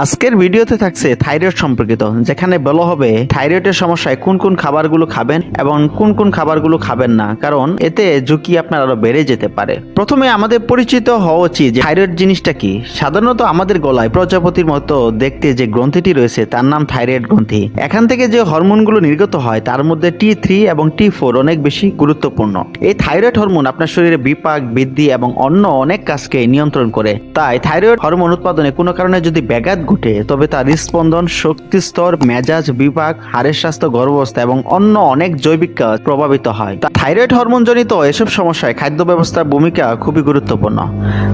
আজকের ভিডিওতে থাকছে থাইরয়েড সম্পর্কিত, যেখানে বলা হবে থাইরয়েডের সমস্যায় কোন কোন খাবারগুলো খাবেন এবং কোন কোন খাবারগুলো খাবেন না, কারণ এতে ঝুঁকি আপনার আরও বেড়ে যেতে পারে। প্রথমে আমাদের পরিচিত হওয়া উচিত যে থাইরয়েড জিনিসটা কি। সাধারণত আমাদের গলায় প্রজাপতির মতো দেখতে যে গ্রন্থিটি রয়েছে, তার নাম থাইরয়েড গ্রন্থি। এখান থেকে যে হরমোনগুলো নির্গত হয়, তার মধ্যে টি থ্রি এবং টি ফোর অনেক বেশি গুরুত্বপূর্ণ। এই থাইরয়েড হরমোন আপনার শরীরে বিপাক, বৃদ্ধি এবং অন্য অনেক কাজকে নিয়ন্ত্রণ করে। তাই থাইরয়েড হরমোন উৎপাদনে কোনো কারণে যদি ব্যাঘাত ঘটে, তবে তার হৃদস্পন্দন শক্তি স্তর মেজাজ বিপাক, হাড়ের স্বাস্থ্য গর্ভাবস্থা এবং অন্য অনেক জৈবিক কাজ প্রভাবিত হয়। থাইরয়েড হরমোন জনিত এসব সমস্যায় খাদ্য ব্যবস্থার ভূমিকা খুবই গুরুত্বপূর্ণ।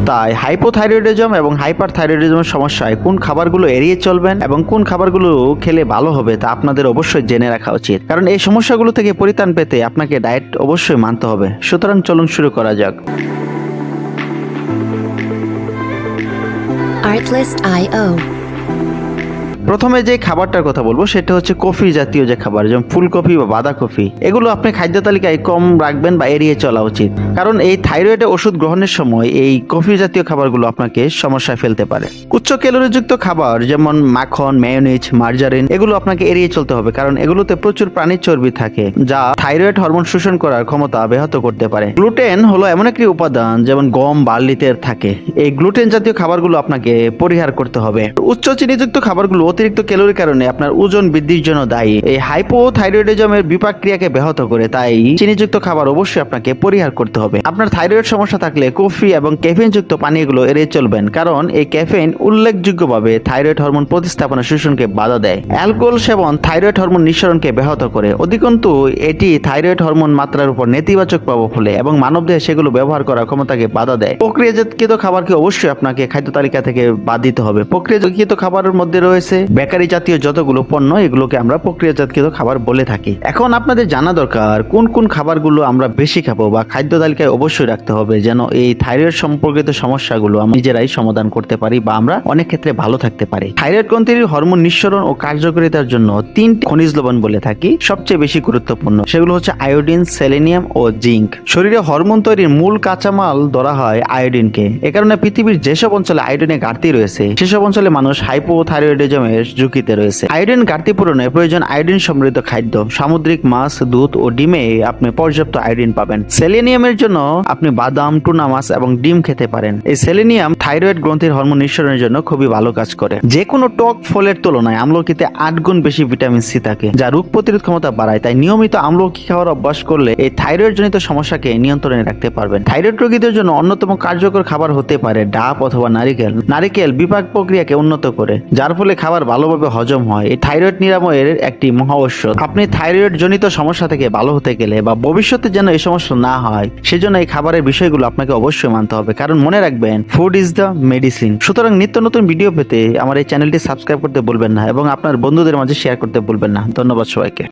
তাই হাইপোথাইরয়েডিজম এবং হাইপার থাইরয়েডিজমের সমস্যায় কোন খাবারগুলো এড়িয়ে চলবেন এবং কোন খাবারগুলো খেলে ভালো হবে তা আপনাদের অবশ্যই জেনে রাখা উচিত। কারণ এই সমস্যাগুলো থেকে পরিত্রাণ পেতে আপনাকে ডায়েট অবশ্যই মানতে হবে। সুতরাং চলুন শুরু করা যাক। Artlist.io প্রথমে যে খাবারটার কথা বলব, সেটা হচ্ছে কফি জাতীয় যে খাবার, যেমন ফুলকপি বা বাঁধাকপি, এগুলো আপনি খাদ্য তালিকায় কম রাখবেন বা এড়িয়ে চলা উচিত। কারণ এই থাইরয়েডের ওষুধ গ্রহণের সময় এই কফি জাতীয় খাবারগুলো আপনাকে সমস্যায় ফেলতে পারে। উচ্চ ক্যালোরিযুক্ত খাবার, যেমন মাখন মেয়োনিজ মার্জারিন এগুলো আপনাকে এড়িয়ে চলতে হবে, কারণ এগুলোতে প্রচুর প্রাণীর চর্বি থাকে, যা থাইরয়েড হরমোন শোষণ করার ক্ষমতা ব্যাহত করতে পারে। গ্লুটেন হলো এমন একটি উপাদান, যেমন গম, বার্লিতে থাকে। এই গ্লুটেন জাতীয় খাবারগুলো আপনাকে পরিহার করতে হবে। উচ্চ চিনিযুক্ত খাবারগুলো অতিরিক্ত ক্যালোরির কারণে আপনার ওজন বৃদ্ধির জন্য দায়ী। এই হাইপোথাইরয়েডিজমের বিপাক ক্রিয়াকে ব্যাহত করে তাই চিনিযুক্ত খাবার অবশ্যই আপনাকে পরিহার করতে হবে। আপনার থাইরয়েড সমস্যা থাকলে কফি এবং ক্যাফেইন যুক্ত পানীয়গুলো এড়িয়ে চলবেন কারণ এই ক্যাফেইন উল্লেখযোগ্যভাবে থাইরয়েড হরমোন প্রতিস্থাপনা শোষণকে বাধা দেয়। অ্যালকোহল সেবন থাইরয়েড হরমোন নিঃসরণকে ব্যাহত করে। অধিকন্তু, এটি থাইরয়েড হরমোন মাত্রার উপর নেতিবাচক প্রভাব ফেলে এবং মানবদেহে সেগুলো ব্যবহার করার ক্ষমতাকে বাধা দেয়। প্রক্রিয়াজাতকৃত খাবারকে অবশ্যই আপনাকে খাদ্য তালিকা থেকে বাদ দিতে হবে। প্রক্রিয়াজাতকৃত খাবারের মধ্যে রয়েছে বেকারি জাতীয় যতগুলো পণ্য, এগুলোকে আমরা প্রক্রিয়াজাতকৃত খাবার বলে থাকি। এখন আপনাদের জানা দরকার, কোন কোন খাবারগুলো আমরা বেশি খাব বা খাদ্য তালিকায় অবশ্যই রাখতে হবে যেন এই থাইরয়েড সম্পর্কিত সমস্যাগুলো আমরা নিজেরাই সমাধান করতে পারি বা আমরা অনেক ক্ষেত্রে ভালো থাকতে পারি। থাইরয়েড গ্রন্থির হরমোন নিঃসরণ ও কার্যকারিতার জন্য তিনটি খনিজ লবণ বলে থাকি। সবচেয়ে বেশি গুরুত্বপূর্ণ সেগুলো হচ্ছে আয়োডিন, সেলেনিয়াম ও জিঙ্ক। শরীরে হরমোন তৈরির মূল কাঁচামাল ধরা হয় আয়োডিনকে। এ কারণে পৃথিবীর যেসব অঞ্চলে আয়োডিনের ঘাটতি রয়েছে, সেসব অঞ্চলে মানুষ হাইপোথাইরয়েডিজমের ঝুঁকিতে রয়েছে। আয়োডিন ঘাটতি পূরণে প্রয়োজন আয়োডিন সমৃদ্ধ খাদ্য, সামুদ্রিক মাছ, দুধ ও ডিমে আপনি পর্যাপ্ত আয়োডিন পাবেন। সেলেনিয়ামের জন্য আপনি বাদাম, টুনা মাছ এবং ডিম খেতে পারেন। এই সেলেনিয়াম থাইরয়েড গ্রন্থির হরমোন নিঃসরণের জন্য খুবই ভালো কাজ করে। যে কোনো টক ফলের তুলনায় আমলকিতে আট গুণ বেশি ভিটামিন সি থাকে, যা রোগ প্রতিরোধ ক্ষমতা বাড়ায়। তাই নিয়মিত আমলকি খাওয়ার অভ্যাস করলে এই থাইরয়েড জনিত সমস্যাকে নিয়ন্ত্রণে রাখতে পারবেন। থাইরয়েড রোগীদের জন্য অন্যতম কার্যকর খাবার হতে পারে ডাব অথবা নারিকেল। নারিকেল বিপাক প্রক্রিয়াকে উন্নত করে, যার ফলে খাবার ভালোভাবে হজম হয়। এই থাইরয়েড নিরাময়ের একটি মহা ঔষধ আপনি থাইরয়েড জনিত সমস্যা থেকে ভালো হতে গেলে বা ভবিষ্যতে যেন এই সমস্যা না হয়, সেজন্য এই খাবারের বিষয়গুলো আপনাকে অবশ্যই মানতে হবে। কারণ মনে রাখবেন ফুড ইজ দ্য মেডিসিন সুতরাং নিত্য নতুন ভিডিও পেতে আমার এই চ্যানেলটি সাবস্ক্রাইব করতে বলবেন না এবং আপনার বন্ধুদের মাঝে শেয়ার করতে বলবেন না। ধন্যবাদ সবাইকে।